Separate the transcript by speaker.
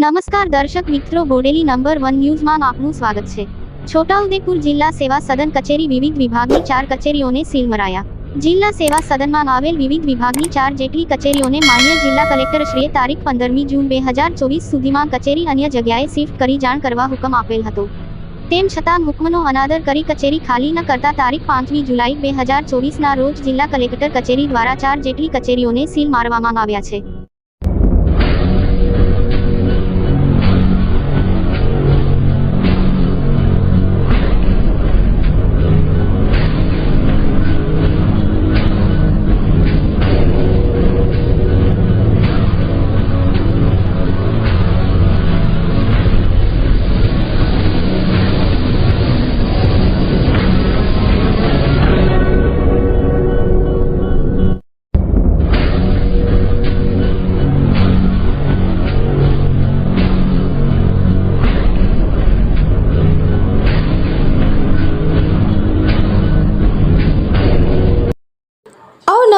Speaker 1: નમસ્કાર દર્શક મિત્રો, બોડેલી નંબર વન ન્યૂઝમાં આપનું સ્વાગત છે. છોટાઉદેપુર જિલ્લા સેવા સદન કચેરી વિવિધ વિભાગની ચાર કચેરીઓને સીલ મરાયા. જિલ્લા સેવા સદનમાં આવેલ વિવિધ વિભાગની ચાર જેટલી કચેરીઓને માન્ય જિલ્લા કલેક્ટરશ્રીએ તારીખ પંદરમી જૂન બે હજાર ચોવીસ સુધીમાં કચેરી અન્ય જગ્યાએ શિફ્ટ કરી જાણ કરવા હુકમ આપેલ હતો. તેમ છતાં હુકમનો અનાદર કરી કચેરી ખાલી ન કરતા તારીખ પાંચમી જુલાઈ બે હજાર ચોવીસના રોજ જિલ્લા કલેક્ટર કચેરી દ્વારા ચાર જેટલી કચેરીઓને સીલ મારવામાં આવ્યા છે.